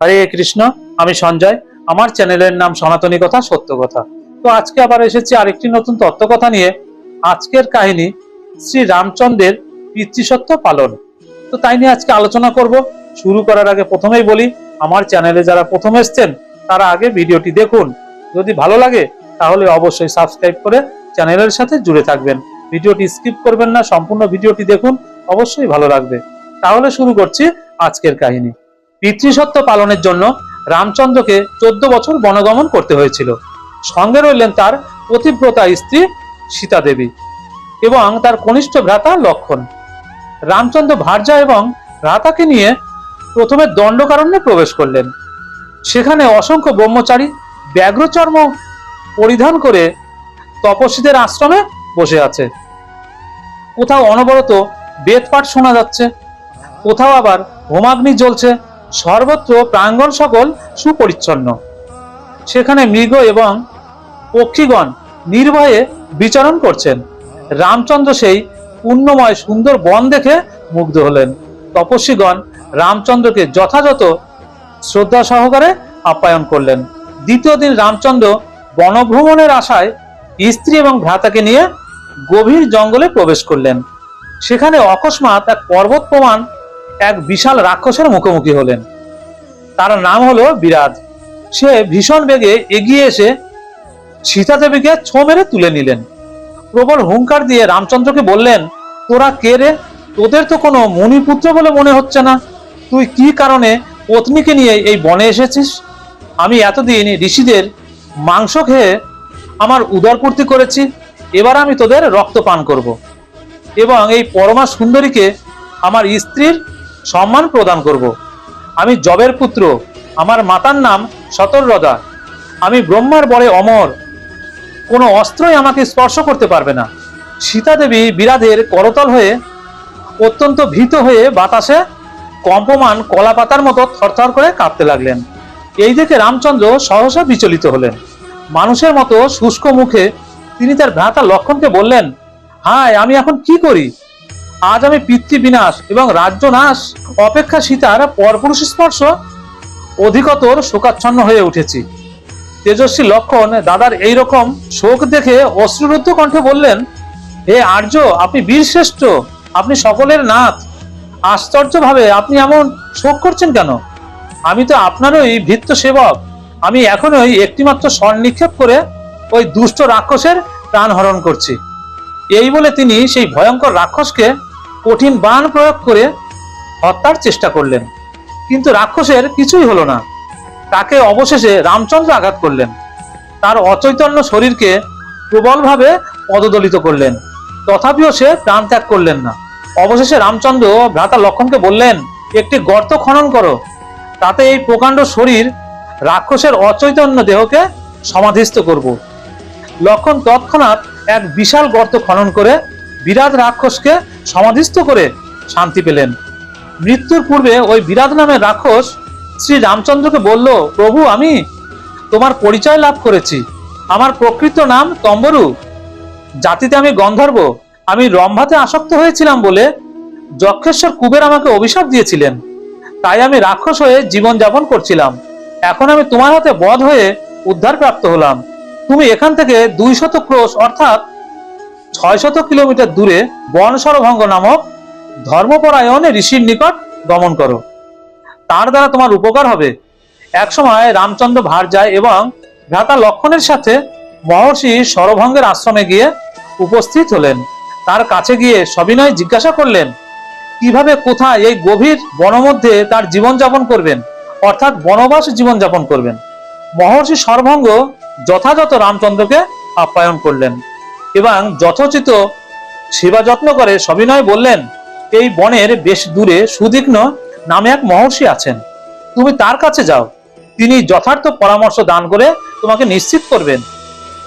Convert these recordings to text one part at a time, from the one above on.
হরে কৃষ্ণ, আমি সঞ্জয়। আমার চ্যানেলের নাম সনাতনী কথা, সত্য কথা। তো আজকে আবার এসেছি আরেকটি নতুন তত্ত্বকথা নিয়ে। আজকের কাহিনী শ্রী রামচন্দ্রের পিতৃসত্য পালন। তো তাই নিয়ে আজকে আলোচনা করব। শুরু করার আগে প্রথমেই বলি, আমার চ্যানেলে যারা প্রথম এসছেন, তারা আগে ভিডিওটি দেখুন। যদি ভালো লাগে, তাহলে অবশ্যই সাবস্ক্রাইব করে চ্যানেলের সাথে জুড়ে থাকবেন। ভিডিওটি স্কিপ করবেন না, সম্পূর্ণ ভিডিওটি দেখুন, অবশ্যই ভালো লাগবে। তাহলে শুরু করছি আজকের কাহিনী। পিতৃসত্য পালনের জন্য রামচন্দ্রকে চোদ্দ বছর বনগমন করতে হয়েছিল। সঙ্গে রইলেন তার পতিব্রতা স্ত্রী সীতা দেবী এবং তার কনিষ্ঠ ভ্রাতা লক্ষণ। রামচন্দ্র ভার্যা এবং ভ্রাতাকে নিয়ে প্রথমে দণ্ডকারণ্যে প্রবেশ করলেন। সেখানে অসংখ্য ব্রহ্মচারী ব্যাঘ্রচর্ম পরিধান করে তপস্বীদের আশ্রমে বসে আছে। কোথাও অনবরত বেদপাঠ শোনা যাচ্ছে, কোথাও আবার হোমাগ্নি জ্বলছে সর্বত্র প্রাঙ্গণ সকল সুপরিচ্ছন্ন। সেখানে মৃগ এবং পক্ষীগণ নির্ভয়ে বিচরণ করছেন। রামচন্দ্র সেই পুণ্যময় সুন্দর বন দেখে মুগ্ধ হলেন। তপস্বীগণ রামচন্দ্রকে যথাযথ শ্রদ্ধা সহকারে আপ্যায়ন করলেন। দ্বিতীয় দিন রামচন্দ্র বনভ্রমণের আশায় স্ত্রী এবং ভ্রাতাকে নিয়ে গভীর জঙ্গলে প্রবেশ করলেন। সেখানে অকস্মাৎ এক পর্বত প্রমাণ এক বিশাল রাক্ষসের মুখোমুখি হলেন। তার নাম হলো বিরাজ। সে ভীষণ বেগে এগিয়ে এসে সীতা দেবীকে ছো মেরে তুলে নিলেন। প্রবল হুঙ্কার দিয়ে রামচন্দ্রকে বললেন, তোরা কে রে? তোদের তো কোনো মুনিপুত্র বলে মনে হচ্ছে না। তুই কি কারণে পত্নীকে নিয়ে এই বনে এসেছিস? আমি এতদিন ঋষিদের মাংস খেয়ে আমার উদরপূর্তি করেছি। এবার আমি তোদের রক্ত পান করব। এবং এই পরমা সুন্দরীকে আমার স্ত্রীর সম্মান প্রদান করব। আমি জবের পুত্র, আমার মাতার নাম শতররদা আমি ব্রহ্মার বরে অমর। কোনো অস্ত্রই আমাকে স্পর্শ করতে পারবে না। সীতা দেবী বিরাধের করতল হয়ে, অত্যন্ত ভীত হয়ে বাতাসে কম্পমান কলা পাতার মতো থরথর করে কাঁপতে লাগলেন। এই দেখে রামচন্দ্র সহসা বিচলিত হলেন। মানুষের মতো শুষ্ক মুখে তিনি তার ভ্রাতা লক্ষণকে বললেন, হায়, আমি এখন কি করি? আজ আমি পিতৃ বিনাশ এবং রাজ্য নাশ। অপেক্ষা সীতার পরপুরুষ স্পর্শ, অধিকতর শোকাচ্ছন্ন হয়ে উঠেছি। তেজস্বী লক্ষণ দাদার এই রকম শোক দেখে অশ্রুরুদ্ধ কণ্ঠে বললেন, হে আর্য, আপনি বীর শ্রেষ্ঠ আপনি সকলের নাথ। আশ্চর্যভাবে আপনি এমন শোক করছেন কেন? আমি তো আপনারই ভৃত্য সেবক। আমি এখনই একটিমাত্র স্বর নিক্ষেপ করে ওই দুষ্ট রাক্ষসের প্রাণ হরণ করছি। এই বলে তিনি সেই ভয়ঙ্কর রাক্ষসকে কঠিন বান প্রয়োগ করে হত্যার চেষ্টা করলেন। কিন্তু রাক্ষসের কিছুই হলো না। তাকে অবশেষে রামচন্দ্র আঘাত করলেন। তার অচৈতন্য শরীরকে প্রবলভাবে পদদলিত করলেন। তথাপিও সে প্রাণ ত্যাগ করলেন না। অবশেষে রামচন্দ্র ভ্রাতা লক্ষণকে বললেন, একটি গর্ত খনন করো। তাতে এই প্রকাণ্ড শরীর রাক্ষসের অচৈতন্য দেহকে সমাধিস্থ করব। লক্ষণ তৎক্ষণাৎ এক বিশাল গর্ত খনন করে বিরাট রাক্ষসকে সমাধিস্থ করে শান্তি পেলেন। মৃত্যুর পূর্বে ওই বিরাট নামের রাক্ষস শ্রী রামচন্দ্রকে বলল, প্রভু, আমি তোমার পরিচয় লাভ করেছি। আমার প্রকৃত নাম তম্বরু। জাতিতে আমি গন্ধর্ব আমি রম্ভাতে আসক্ত হয়েছিলাম বলে যক্ষেশ্বর কুবের আমাকে অভিশাপ দিয়েছিলেন। তাই আমি রাক্ষস হয়ে জীবন যাপন করছিলাম। এখন আমি তোমার হাতে বধ হয়ে উদ্ধার প্রাপ্ত হলাম। তুমি এখান থেকে দুই শত ক্রোশ, অর্থাৎ ছয় শত কিলোমিটার দূরে বনসরভঙ্গ নামক ধর্মপরায়ণ ঋষির নিকট গমন করো। তার দ্বারা তোমার উপকার হবে। একসময় রামচন্দ্র ভার যায় এবং ভ্রাতা লক্ষণের সাথে মহর্ষি সরভঙ্গের আশ্রমে গিয়ে উপস্থিত হলেন। তার কাছে গিয়ে সবিনয় জিজ্ঞাসা করলেন, কীভাবে, কোথায় এই গভীর বনমধ্যে তার জীবনযাপন করবেন? অর্থাৎ বনবাস জীবনযাপন করবেন? মহর্ষি সর্বঙ্গ যথাযথ রামচন্দ্রকে আপ্যায়ন করলেন। এবং যথোচিত সেবা যত্ন করে সবিনয় বললেন, এই বনের বেশ দূরে সুদীঘ্ন নামে এক মহর্ষি আছেন। তুমি তার কাছে যাও। তিনি যথার্থ পরামর্শ দান করে তোমাকে নিশ্চিত করবেন।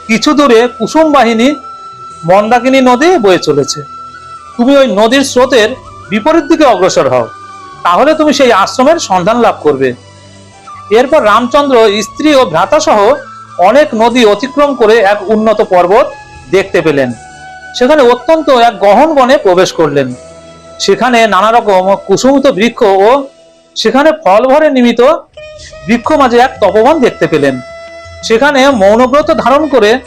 কিছু দূরে কুসুম বাহিনী মন্দাকিনী নদী বয়ে চলেছে। তুমি ওই নদীর স্রোতের বিপরীত দিকে অগ্রসর হও। তাহলে তুমি সেই আশ্রমের সন্ধান লাভ করবে। এরপর রামচন্দ্র স্ত্রী ও ভ্রাতা সহ অনেক নদী অতিক্রম করে এক উন্নত পর্বত দেখতে পেলেন। সেখানে অত্যন্ত এক গহন বনে প্রবেশ করলেন। সেখানে নানা রকম কুসুমিত বৃক্ষ ও সেখানে ফল ভরে নিমিত বৃক্ষ মাঝে এক তপবন দেখতে পেলেন। সেখানে মৌনব্রত ধারণ করে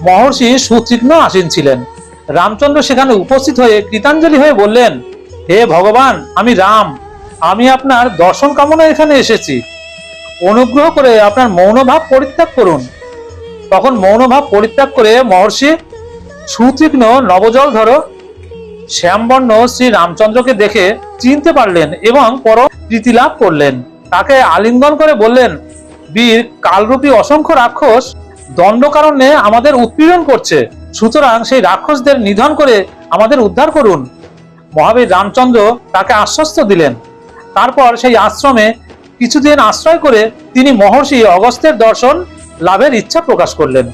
মহর্ষি সুতীক্ষ্ণ আসীন ছিলেন। রামচন্দ্র সেখানে উপস্থিত হয়ে কৃতাঞ্জলি হয়ে বললেন, হে ভগবান, আমি রাম। আমি আপনার দর্শন কামনা এখানে এসেছি। অনুগ্রহ করে আপনার মৌনভাব পরিত্যাগ করুন। তখন মৌনভাব পরিত্যাগ করে মহর্ষি সুতীক্ষ্ণ নবজল ধরো শ্যামবর্ণ শ্রী রামচন্দ্রকে দেখে চিনতে পারলেন এবং পর প্রীতি লাভ করলেন। তাকে আলিঙ্গন করে বললেন, বীর, কালরূপী অসংখ্য রাক্ষস দণ্ড কারণে আমাদের উৎপীড়ন করছে। সুতরাং সেই রাক্ষসদের নিধন করে আমাদের উদ্ধার করুন। মহাবীর রামচন্দ্র তাকে আশ্বস্ত দিলেন। তারপর সেই আশ্রমে কিছুদিন আশ্রয় করে তিনি মহর্ষি অগস্ত্যের দর্শন লাভের ইচ্ছা প্রকাশ করলেন।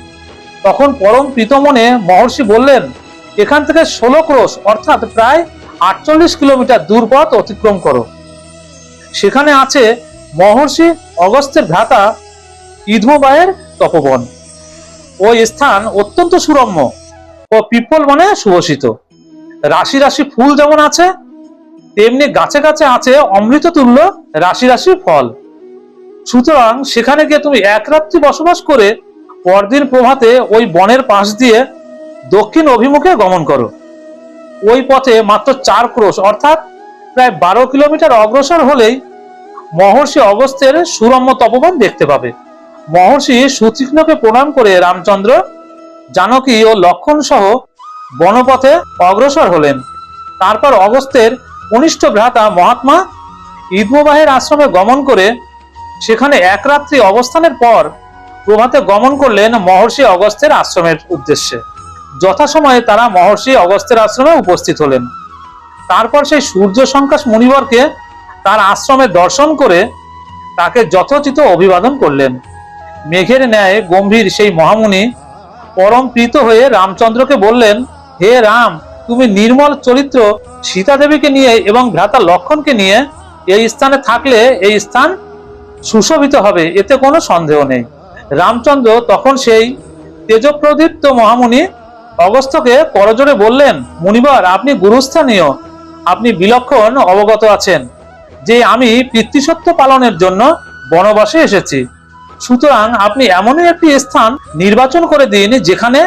তখন পরম প্রীতমনে মহর্ষি বললেন, এখান থেকে ষোলো ক্রোশ, অর্থাৎ প্রায় আটচল্লিশ কিলোমিটার দূর পথ অতিক্রম করো। সেখানে আছে মহর্ষি অগস্ত্যের ভ্রাতা ইধমবায়ের তপবন। ওই স্থান অত্যন্ত সুরম্য ও পিপল বনে সুবসিত। রাশি রাশি ফুল যেমন আছে, তেমনি গাছে গাছে আছে অমৃত তুল্য রাশি রাশি ফল। সুতরাং সেখানে গিয়ে তুমি এক রাত্রি বসবাস করে পরদিন প্রভাতে ওই বনের পাশ দিয়ে দক্ষিণ অভিমুখে গমন করো। ওই পথে মাত্র চার ক্রোশ, অর্থাৎ প্রায় বারো কিলোমিটার অগ্রসর হলেই মহর্ষি অগস্ত্যের সুরম্য তপবন দেখতে পাবে। মহর্ষি সুতীক্ষ্ণকে প্রণাম করে রামচন্দ্র, জানকী ও লক্ষণ সহ বনপথে অগ্রসর হলেন। তারপর অগস্ত্যের কনিষ্ঠ ভ্রাতা মহাত্মা ঈদমবাহের আশ্রমে গমন করে সেখানে এক রাত্রি অবস্থানের পর প্রভাতে গমন করলেন মহর্ষি অগস্ত্যের আশ্রমের উদ্দেশ্যে। যথাসময়ে তারা মহর্ষি অগস্ত্যের আশ্রমে উপস্থিত হলেন। তারপর সেই সূর্য সংকাশ মুনিবরকে তার আশ্রমে দর্শন করে তাকে যথোচিত অভিবাদন করলেন। মেঘের ন্যায় গম্ভীর সেই মহামুনি পরম প্রীত হয়ে রামচন্দ্রকে বললেন, হে রাম, তুমি নির্মল চরিত্র সীতা দেবীকে নিয়ে এবং ভ্রাতা লক্ষণকে নিয়ে এই স্থানে থাকলে এই স্থান সুশোভিত হবে, এতে কোনো সন্দেহ নেই। রামচন্দ্র তখন সেই তেজপ্রদীপ্ত মহামুনি অগস্ত্যকে করজোরে বললেন, মুনিবার, আপনি গুরুস্থানীয়। আপনি বিলক্ষণ অবগত আছেন যে আমি পিতৃসত্য পালনের জন্য বনবাসে এসেছি। সুতরাং আপনি এমনই একটি স্থান নির্বাচন করে দিন যেখানে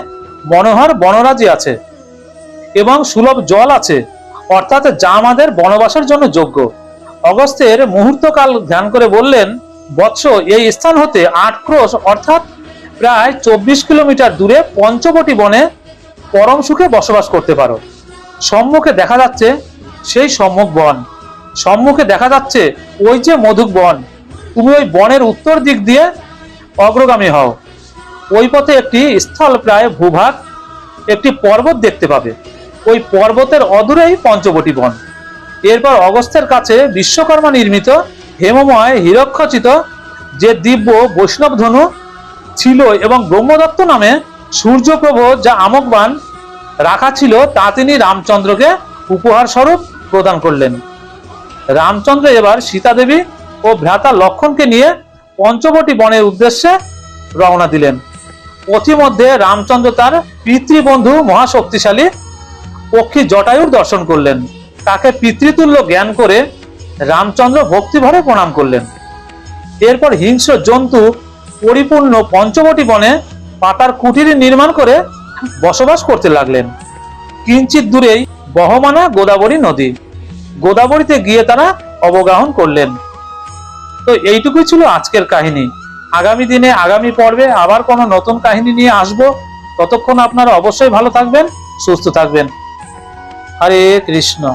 মনোহর বনরাজি আছে এবং সুলভ জল আছে, অর্থাৎ যা আমাদের বনবাসের জন্য যোগ্য। অগস্ত্যের মুহূর্তকাল ধ্যান করে বললেন বৎস এই স্থান হতে আট ক্রোশ, অর্থাৎ প্রায় চব্বিশ কিলোমিটার দূরে পঞ্চবটি বনে পরম সুখে বসবাস করতে পারো। সম্মুখে দেখা যাচ্ছে সেই সম্মুখ বন। সম্মুখে দেখা যাচ্ছে ওই যে মধুক বন। তুমি ওই বনের উত্তর দিক দিয়ে অগ্রগামী হও। ওই পথে একটি স্থল প্রায় ভূভাগ, একটি পর্বত দেখতে পাবে। ওই পর্বতের অদূরেই পঞ্চবটি বন। এরপর অগস্ত্যের কাছে বিশ্বকর্মা নির্মিত হেমময় হিরক্ষচিত যে দিব্য বৈষ্ণব ধনু ছিল এবং ব্রহ্মদত্ত নামে সূর্যপ্রভ যা আমকবান রাখা ছিল, তা তিনি রামচন্দ্রকে উপহার স্বরূপ প্রদান করলেন। রামচন্দ্র এবার সীতা দেবী ও ভ্রাতা লক্ষণকে নিয়ে পঞ্চবটি বনের উদ্দেশ্যে রওনা দিলেন। পথিমধ্যে রামচন্দ্র তার পিতৃবন্ধু মহাশক্তিশালী পক্ষী জটায়ুর দর্শন করলেন। তাকে পিতৃতুল্য জ্ঞান করে রামচন্দ্র ভক্তিভরে প্রণাম করলেন। এরপর হিংস্র জন্তু পরিপূর্ণ পঞ্চবটি বনে পাতার কুটির নির্মাণ করে বসবাস করতে লাগলেন। কিঞ্চিত দূরেই বহমানা গোদাবরী নদী। গোদাবরীতে গিয়ে তারা অবগাহন করলেন। তো এইটুকুই ছিল আজকের কাহিনী। আগামী দিনে, আগামী পর্বে আবার কোনো নতুন কাহিনী নিয়ে আসব। ততক্ষণ আপনারা অবশ্যই ভালো থাকবেন, সুস্থ থাকবেন। হরে কৃষ্ণ।